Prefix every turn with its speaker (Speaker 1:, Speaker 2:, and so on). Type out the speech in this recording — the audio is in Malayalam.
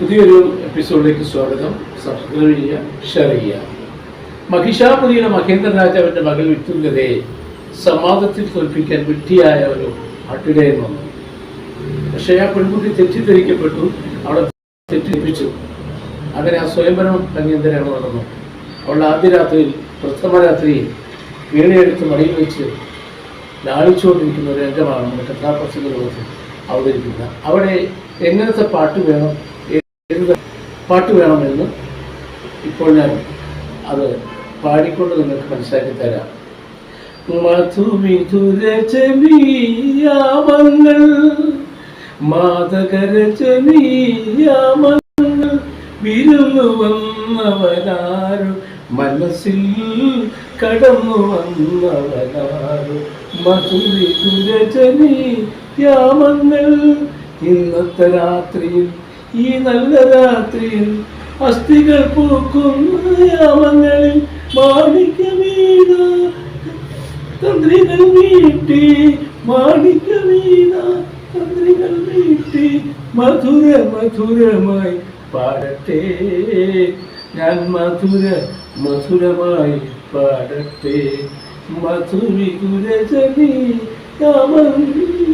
Speaker 1: പുതിയൊരു എപ്പിസോഡിലേക്ക് സ്വാഗതം. സബ്സ്ക്രൈബ് ചെയ്യുക ഷെയർ ചെയ്യുക. മഹിഷാപുരിയുടെ മഹേന്ദ്ര രാജാവിന്റെ മകൾ വിത്തുങ്കതയെ സമാധത്തിൽ തോൽപ്പിക്കാൻ വിട്ടിയായ ഒരു അട്ടിടയൻ വന്നു. പക്ഷേ ആ പെൺകുട്ടി തെറ്റിദ്ധരിക്കപ്പെട്ടു. അവിടെ തെറ്റിദ്ധരിപ്പിച്ചു. അങ്ങനെ ആ സ്വയംവരം കന്യന്തരം നടന്നു. അവൾ ആദ്യ രാത്രിയിൽ പ്രഥമ രാത്രി വീണയെടുത്ത് മടിയിൽ വെച്ച് ലാളിച്ചുകൊണ്ടിരിക്കുന്ന ഒരു രംഗമാണ് നമ്മുടെ അവതരിപ്പിക്കുക. അവിടെ എങ്ങനത്തെ പാട്ട് വേണം? ഏത് പാട്ട് വേണമെന്ന് ഇപ്പോൾ ഞാൻ അത് പാടിക്കൊണ്ട് നിങ്ങൾക്ക് മനസ്സിലാക്കി തരാം. മധുവിധുരചനീയാമങ്ങൾ മാതകരചനീയാമങ്ങൾ വിരുന്നു വന്നവനാരു മനസ്സിൽ കടന്നു വന്നവനാരു. മധുവിധുരചനീയാമങ്ങൾ ഇന്നത്തെ രാത്രിയിൽ ഈ നല്ല രാത്രിയിൽ അസ്ഥികൾ പൂക്കുന്ന യാമങ്ങളിൽ മാണിക്യ വീണ തന്ത്രികൾ വീട്ടി മാണിക്യ വീണ തന്ത്രികൾ വീട്ടി മധുര മധുരമായി പാടട്ടെ. ഞാൻ മധുര മധുരമായി പാടട്ടെ. മധുവികുരജനി യാമങ്ങൾ